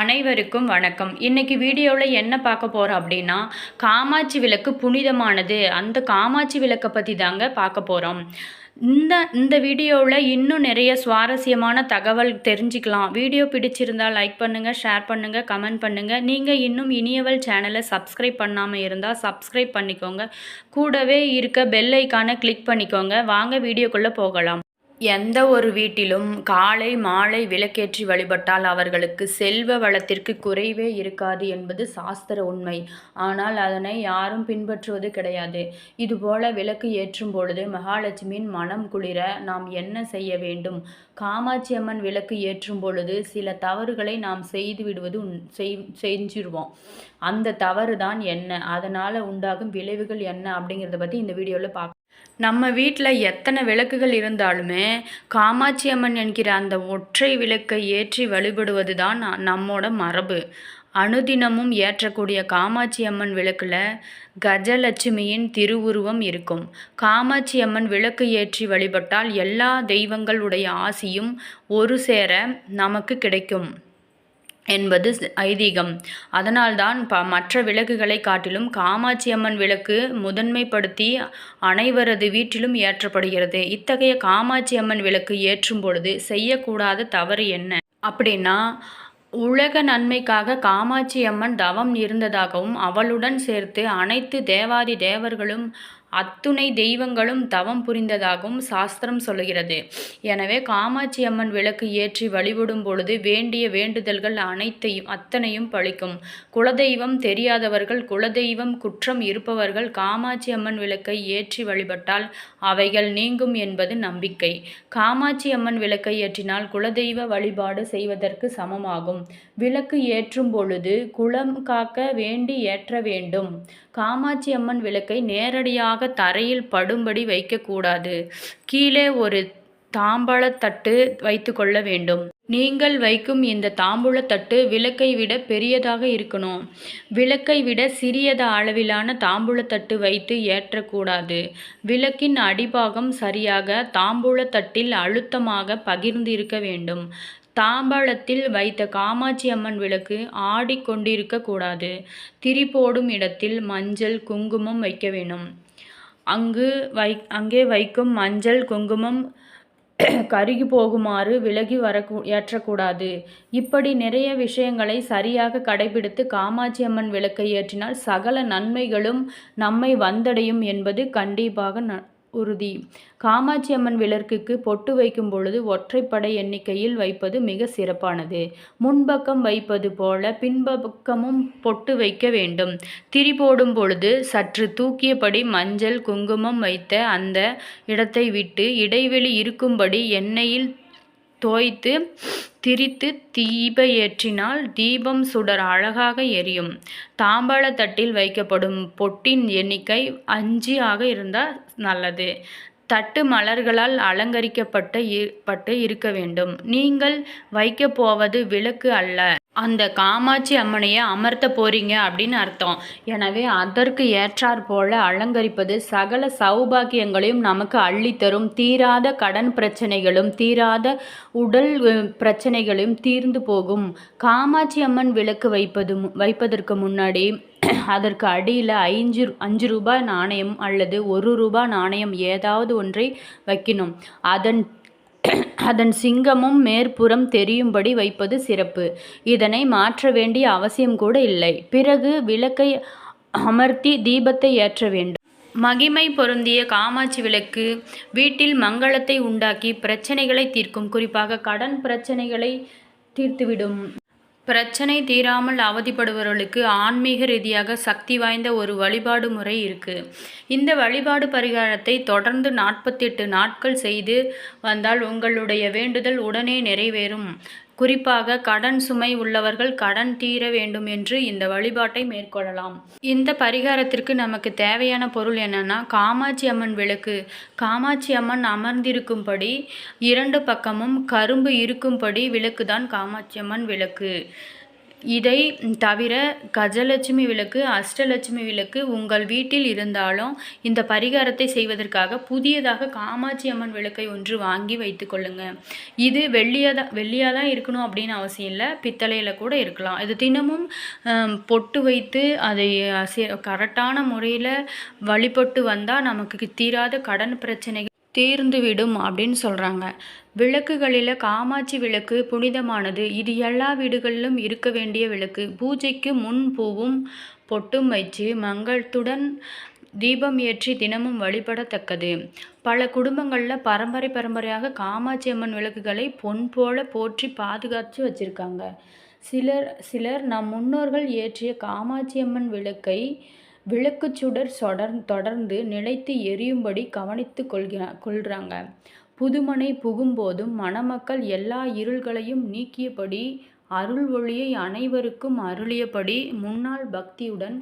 அனைவருக்கும் வணக்கம். இன்றைக்கி வீடியோவில் என்ன பார்க்க போகிறோம் அப்படின்னா காமாட்சி விளக்கு புனிதமானது. அந்த காமாட்சி விளக்கை பற்றி தாங்க பார்க்க போகிறோம் இந்த இந்த வீடியோவில் இன்னும் நிறைய சுவாரஸ்யமான தகவல் தெரிஞ்சுக்கலாம். வீடியோ பிடிச்சிருந்தால் லைக் பண்ணுங்கள் ஷேர் பண்ணுங்கள் கமெண்ட் பண்ணுங்கள் நீங்கள் இன்னும் இனியவள் சேனலை சப்ஸ்கிரைப் பண்ணாமல் இருந்தால் சப்ஸ்கிரைப் பண்ணிக்கோங்க. கூடவே இருக்க பெல் ஐக்கானை கிளிக் பண்ணிக்கோங்க. வாங்க வீடியோக்குள்ளே போகலாம். எந்த ஒரு வீட்டிலும் காலை மாலை விளக்கேற்றி வழிபட்டால் அவர்களுக்கு செல்வ வளத்திற்கு குறைவே இருக்காது என்பது சாஸ்திர உண்மை. ஆனால் அதனை யாரும் பின்பற்றுவது கிடையாது. இதுபோல விளக்கு ஏற்றும் பொழுது மகாலட்சுமியின் மனம் குளிர நாம் என்ன செய்ய வேண்டும்? காமாட்சி அம்மன் விளக்கு ஏற்றும் பொழுது சில தவறுகளை நாம் செய்து விடுவது உண் செய் செஞ்சிருவோம். அந்த தவறு தான் என்ன? அதனால் உண்டாகும் விளைவுகள் என்ன? அப்படிங்கிறத பற்றி இந்த வீடியோவில் பார்க்க நம்ம வீட்டில் எத்தனை விளக்குகள் இருந்தாலுமே காமாட்சி அம்மன் என்கிற அந்த ஒற்றை விளக்கை ஏற்றி வழிபடுவது தான் நம்மோட மரபு. அனுதினமும் ஏற்றக்கூடிய காமாட்சி அம்மன் விளக்கில் கஜலட்சுமியின் திருவுருவம் இருக்கும். காமாட்சி அம்மன் விளக்கு ஏற்றி வழிபட்டால் எல்லா தெய்வங்களுடைய ஆசியும் ஒரு சேர நமக்கு கிடைக்கும். என்பது ஐதீகம். அதனால்தான் ப மற்ற விளக்குகளை காட்டிலும் காமாட்சி அம்மன் விளக்கு முதன்மைப்படுத்தி அனைவரது வீட்டிலும் ஏற்றப்படுகிறது இத்தகைய காமாட்சி அம்மன் விளக்கு ஏற்றும் பொழுது செய்யக்கூடாத தவறு என்ன? அப்படின்னா உலக நன்மைக்காக காமாட்சி அம்மன் தவம் இருந்ததாகவும் அவளுடன் சேர்த்து அனைத்து தேவாதி தேவர்களும் அத்துணை தெய்வங்களும் தவம் புரிந்ததாகவும் சாஸ்திரம் சொல்லுகிறது. எனவே காமாட்சி அம்மன் விளக்கு ஏற்றி வழிபடும் பொழுது வேண்டிய வேண்டுதல்கள் அனைத்தையும் அத்தனையும் பழிக்கும். குலதெய்வம் தெரியாதவர்கள் குலதெய்வம் குற்றம் இருப்பவர்கள் காமாட்சி அம்மன் விளக்கை ஏற்றி வழிபட்டால் அவைகள் நீங்கும் என்பது நம்பிக்கை. காமாட்சி அம்மன் விளக்கை ஏற்றினால் குலதெய்வ வழிபாடு செய்வதற்கு சமமாகும். விளக்கு ஏற்றும் பொழுது குளம் காக்க வேண்டி ஏற்ற வேண்டும். காமாட்சி அம்மன் விளக்கை நேரடியாக தரையில் படும்படி வைக்கக்கூடாது. கீழே ஒரு தாம்பாளத்தட்டு வைத்து கொள்ள வேண்டும். நீங்கள் வைக்கும் இந்த தாம்பூலத்தட்டு விளக்கை விட பெரியதாக இருக்கணும். விளக்கை விட சிறியத அளவிலான தாம்பூலத்தட்டு வைத்து ஏற்றக்கூடாது. விளக்கின் அடிபாகம் சரியாக தாம்பூலத்தட்டில் அழுத்தமாக பகிர்ந்து இருக்க வேண்டும். தாம்பாளத்தில் வைத்த காமாட்சி அம்மன் விளக்கு ஆடிக்கொண்டிருக்க கூடாது திரி போடும் இடத்தில் மஞ்சள் குங்குமம் வைக்க வேணும் அங்கு வை அங்கே வைக்கும் மஞ்சள் குங்குமம் கருகி போகுமாறு விலகி வர ஏற்றக்கூடாது. இப்படி நிறைய விஷயங்களை சரியாக கடைபிடித்து காமாட்சி அம்மன் விளக்கை ஏற்றினால் சகல நன்மைகளும் நம்மை வந்தடையும் என்பது கண்டிப்பாக ந உறுதி. காமாட்சி அம்மன் விளக்குக்கு பொட்டு வைக்கும் பொழுது ஒற்றைப்படை எண்ணிக்கையில் வைப்பது மிக சிறப்பானது. முன்பக்கம் வைப்பது போல பின்பக்கமும் பொட்டு வைக்க வேண்டும். திரி போடும் பொழுது சற்று தூக்கியபடி மஞ்சள் குங்குமம் வைத்த அந்த இடத்தை விட்டு இடைவெளி இருக்கும்படி எண்ணெயில் தோய்த்து திரித்து தீப ஏற்றினால் தீபம் சுடர் அழகாக எரியும். தாம்பாள தட்டில் வைக்கப்படும் பொட்டின் எண்ணிக்கை அஞ்சு ஆக இருந்தால் நல்லது. தட்டு மலர்களால் அலங்கரிக்கப்பட்ட பட்டு இருக்க வேண்டும். நீங்கள் வைக்கப் போவது விளக்கு அல்ல. அந்த காமாட்சி அம்மனையை அமர்த்த போறீங்க அப்படின்னு அர்த்தம். எனவே அதற்கு ஏற்றாற் போல அலங்கரிப்பது சகல சௌபாக்கியங்களையும் நமக்கு அள்ளித்தரும் தீராத கடன் பிரச்சனைகளும் தீராத உடல் பிரச்சனைகளையும் தீர்ந்து போகும். காமாட்சி அம்மன் விளக்கு வைப்பது வைப்பதற்கு முன்னாடி அதற்கு அடியில் ஐந்து அஞ்சு ரூபாய் நாணயம் அல்லது ஒரு ரூபாய் நாணயம் ஏதாவது ஒன்றை வைக்கணும். அதன் அதன் சிங்கமும் மேற்புறம் தெரியும்படி வைப்பது சிறப்பு. இதனை மாற்ற வேண்டிய அவசியம் கூட இல்லை. பிறகு விளக்கை அமர்த்தி தீபத்தை ஏற்ற வேண்டும். மகிமை பொருந்திய காமாட்சி விளக்கு வீட்டில் மங்களத்தை உண்டாக்கி பிரச்சனைகளை தீர்க்கும். குறிப்பாக கடன் பிரச்சனைகளை தீர்த்துவிடும். பிரச்சனை தீராமல் அவதிப்படுபவர்களுக்கு ஆன்மீக ரீதியாக சக்தி வாய்ந்த ஒரு வழிபாடு முறை இருக்குது இந்த வழிபாடு பரிகாரத்தை தொடர்ந்து நாற்பத்தெட்டு நாட்கள் செய்து வந்தால் உங்களுடைய வேண்டுதல் உடனே நிறைவேறும். குறிப்பாக கடன் சுமை உள்ளவர்கள் கடன் தீர வேண்டும் என்று இந்த வழிபாட்டை மேற்கொள்ளலாம். இந்த பரிகாரத்திற்கு நமக்கு தேவையான பொருள் என்னன்னா காமாட்சி அம்மன் விளக்கு. காமாட்சி அம்மன் அமர்ந்திருக்கும்படி இரண்டு பக்கமும் கரும்பு இருக்கும்படி விளக்கு தான் காமாட்சி அம்மன் விளக்கு. இதை தவிர கஜலட்சுமி விளக்கு அஷ்டலட்சுமி விளக்கு உங்கள் வீட்டில் இருந்தாலும் இந்த பரிகாரத்தை செய்வதற்காக புதியதாக காமாட்சி அம்மன் விளக்கை ஒன்று வாங்கி வைத்துக்கொள்ளுங்க இது வெள்ளியாக தான் வெள்ளியாக தான் இருக்கணும் அப்படின்னு அவசியம் இல்லை. பித்தளையில் கூட இருக்கலாம். இது தினமும் பொட்டு வைத்து அதை கரெக்டான முறையில் வழிபட்டு வந்தால் நமக்கு தீராத கடன் பிரச்சனைகள் தீர்ந்துவிடும் அப்படின்னு சொல்கிறாங்க விளக்குகளில் காமாட்சி விளக்கு புனிதமானது. இது எல்லா வீடுகளிலும் இருக்க வேண்டிய விளக்கு. பூஜைக்கு முன் பூவும் பொட்டும் வச்சு மங்களத்துடன் தீபம் ஏற்றி தினமும் வழிபடத்தக்கது. பல குடும்பங்களில் பரம்பரை பரம்பரையாக காமாட்சி அம்மன் விளக்குகளை பொன் போல போற்றி பாதுகாத்து வச்சுருக்காங்க. சிலர் சிலர் நம் முன்னோர்கள் ஏற்றிய காமாட்சி அம்மன் விளக்கை விளக்கு சுடர் தொடர் தொடர்ந்து நிலைத்து எரியும்படி கவனித்து கொள்கிறா கொள்கிறாங்க புதுமனை புகும்போதும் மணமக்கள் எல்லா இருள்களையும் நீக்கியபடி அருள் ஒளியை அனைவருக்கும் அருளியபடி முன்னாள் பக்தியுடன்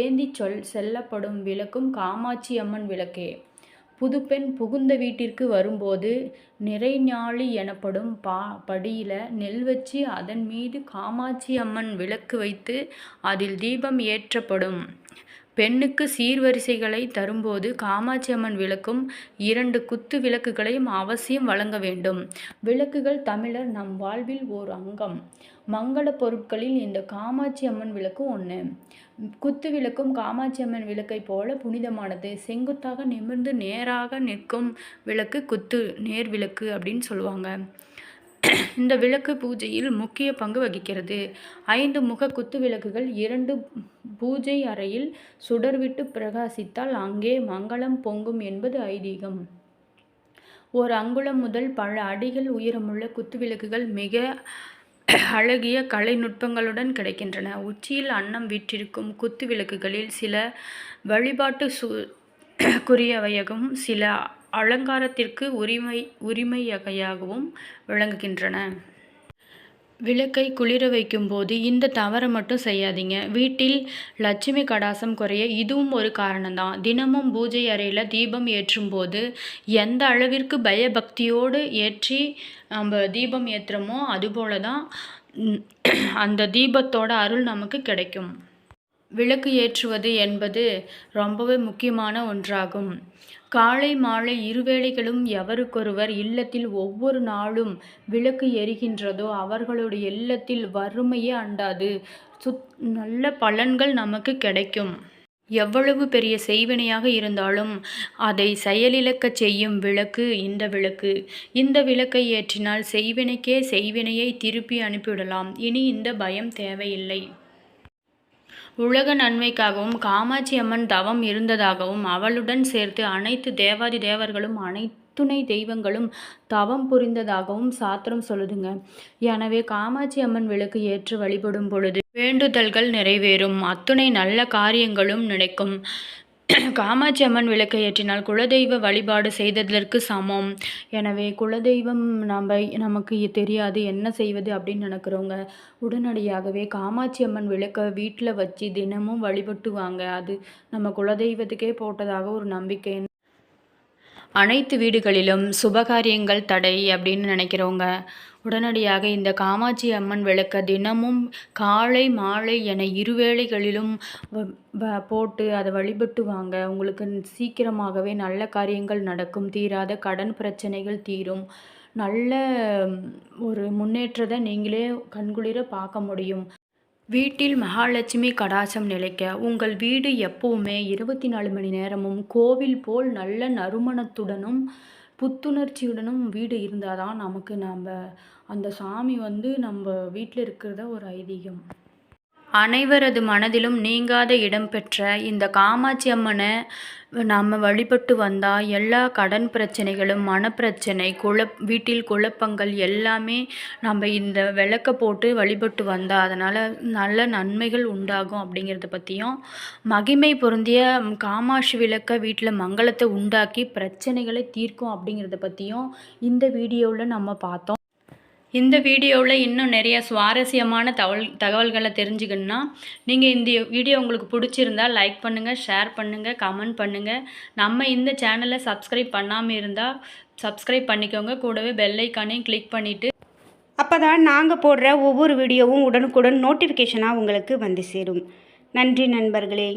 ஏந்திச் சொல் செல்லப்படும் விளக்கும் காமாட்சி அம்மன் விளக்கே. புதுப்பெண் புகுந்த வீட்டிற்கு வரும்போது நிறைஞாளி எனப்படும் பா படியில் நெல் வச்சு அதன் மீது காமாட்சி அம்மன் விளக்கு வைத்து அதில் தீபம் ஏற்றப்படும். பெண்ணுக்கு சீர்வரிசைகளை தரும்போது காமாட்சி அம்மன் விளக்கும் இரண்டு குத்து விளக்குகளையும் அவசியம் வழங்க வேண்டும். விளக்குகள் தமிழர் நம் வாழ்வில் ஓர் அங்கம். மங்கள பொருட்களில் இந்த காமாட்சி அம்மன் விளக்கு ஒன்று குத்து விளக்கும் காமாட்சி அம்மன் விளக்கை போல புனிதமானது. செங்குத்தாக நிமிர்ந்து நேராக நிற்கும் விளக்கு குத்து நேர் விளக்கு அப்படின்னு சொல்லுவாங்க. இந்த விளக்கு பூஜையில் முக்கிய பங்கு வகிக்கிறது. ஐந்து முக குத்து விளக்குகள் இரண்டு பூஜை அறையில் சுடர்விட்டு பிரகாசித்தால் அங்கே மங்களம் பொங்கும் என்பது ஐதீகம். ஓர் அங்குளம் முதல் பல அடிகள் உயரமுள்ள குத்து விளக்குகள் மிக அழகிய கலை நுட்பங்களுடன் கிடைக்கின்றன. உச்சியில் அன்னம் விற்றிருக்கும் குத்து விளக்குகளில் சில வழிபாட்டு சு குறியவையகம் சில அலங்காரத்திற்கு உரிமை உரிமையகையாகவும் விளங்குகின்றன. விளக்கை குளிர வைக்கும்போது இந்த தவறை மட்டும் செய்யாதீங்க. வீட்டில் லட்சுமி கடாசம் குறைய இதுவும் ஒரு காரணம்தான். தினமும் பூஜை அறையில் தீபம் ஏற்றும்போது எந்த அளவிற்கு பயபக்தியோடு ஏற்றி நம்ம தீபம் ஏற்றுறோமோ அதுபோல தான் அந்த தீபத்தோட அருள் நமக்கு கிடைக்கும். விளக்கு ஏற்றுவது என்பது ரொம்பவே முக்கியமான ஒன்றாகும். காலை மாலை இருவேளைகளும் எவருக்கொருவர் இல்லத்தில் ஒவ்வொரு நாளும் விளக்கு எரிகின்றதோ அவர்களுடைய இல்லத்தில் வறுமையே அண்டாது. சுத் நல்ல பலன்கள் நமக்கு கிடைக்கும். எவ்வளவு பெரிய செய்வினையாக இருந்தாலும் அதை செயலிழக்கச் செய்யும் விளக்கு இந்த விளக்கு. இந்த விளக்கை ஏற்றினால் செய்வினைக்கே செய்வினையை திருப்பி அனுப்பிவிடலாம். இனி இந்த பயம் தேவையில்லை. உலக நன்மைக்காகவும் காமாட்சி அம்மன் தவம் இருந்ததாகவும் அவளுடன் சேர்த்து அனைத்து தேவாதி தேவர்களும் அனைத்துணை தெய்வங்களும் தவம் புரிந்ததாகவும் சாத்திரம் சொல்லுதுங்க. எனவே காமாட்சி அம்மன் விளக்கு ஏற்று வழிபடும் பொழுது வேண்டுதல்கள் நிறைவேறும். அத்துணை நல்ல காரியங்களும் நடக்கும் காமாட்சி அம்மன் விளக்கை ஏற்றினால் குலதெய்வ வழிபாடு செய்ததற்கு சமம். எனவே குலதெய்வம் நம்ம நமக்கு தெரியாது என்ன செய்வது அப்படின்னு நினைக்கிறவங்க உடனடியாகவே காமாட்சி அம்மன் விளக்கை வீட்டில் வச்சு தினமும் வழிபட்டு வாங்க அது நம்ம குலதெய்வத்துக்கே போட்டதாக ஒரு நம்பிக்கை. அனைத்து வீடுகளிலும் சுபகாரியங்கள் தடை அப்படின்னு நினைக்கிறவங்க உடனடியாக இந்த காமாட்சி அம்மன் விளக்க தினமும் காலை மாலை என இருவேளைகளிலும் வ- வ- போட்டு அதை வழிபட்டு வாங்க. உங்களுக்கு சீக்கிரமாகவே நல்ல காரியங்கள் நடக்கும். தீராத கடன் பிரச்சனைகள் தீரும். நல்ல ஒரு முன்னேற்றத்தை நீங்களே கண்குளிர பார்க்க முடியும். வீட்டில் மகாலட்சுமி கடாசம் நிலைக்க உங்கள் வீடு எப்பவுமே இருபத்தி நாலு மணி நேரமும் கோவில் போல் நல்ல நறுமணத்துடனும் புத்துணர்ச்சியுடனும் வீடு இருந்தால் தான் நமக்கு நாம் அந்த சாமி வந்து நம்ம வீட்டில் இருக்கிறத ஒரு ஐதீகம். அனைவரது மனதிலும் நீங்காத இடம் பெற்ற இந்த காமாட்சி அம்மனை நம்ம வழிபட்டு வந்தால் எல்லா கடன் பிரச்சனைகளும் மனப்பிரச்சனை குழப் வீட்டில் குழப்பங்கள் எல்லாமே நம்ம இந்த விளக்க போட்டு வழிபட்டு வந்தால் அதனால் நல்ல நன்மைகள் உண்டாகும் அப்படிங்கிறத பற்றியும் மகிமை பொருந்திய காமாட்சி விளக்க வீட்டில் மங்களத்தை உண்டாக்கி பிரச்சனைகளை தீர்க்கும் அப்படிங்கிறத பற்றியும் இந்த வீடியோவில் நம்ம பார்த்தோம். இந்த வீடியோவில் இன்னும் நிறைய சுவாரஸ்யமான தகவல் தகவல்களை தெரிஞ்சுக்கணுன்னா நீங்கள் இந்த வீடியோ உங்களுக்கு பிடிச்சிருந்தா லைக் பண்ணுங்கள் ஷேர் பண்ணுங்கள் கமெண்ட் பண்ணுங்கள் நம்ம இந்த சேனலை சப்ஸ்கிரைப் பண்ணாமல் இருந்தால் சப்ஸ்கிரைப் பண்ணிக்கோங்க. கூடவே பெல்லைக்கானையும் கிளிக் பண்ணிவிட்டு அப்போ தான் நாங்கள் போடுற ஒவ்வொரு வீடியோவும் உடனுக்குடன் நோட்டிஃபிகேஷனாக உங்களுக்கு வந்து சேரும். நன்றி நண்பர்களே.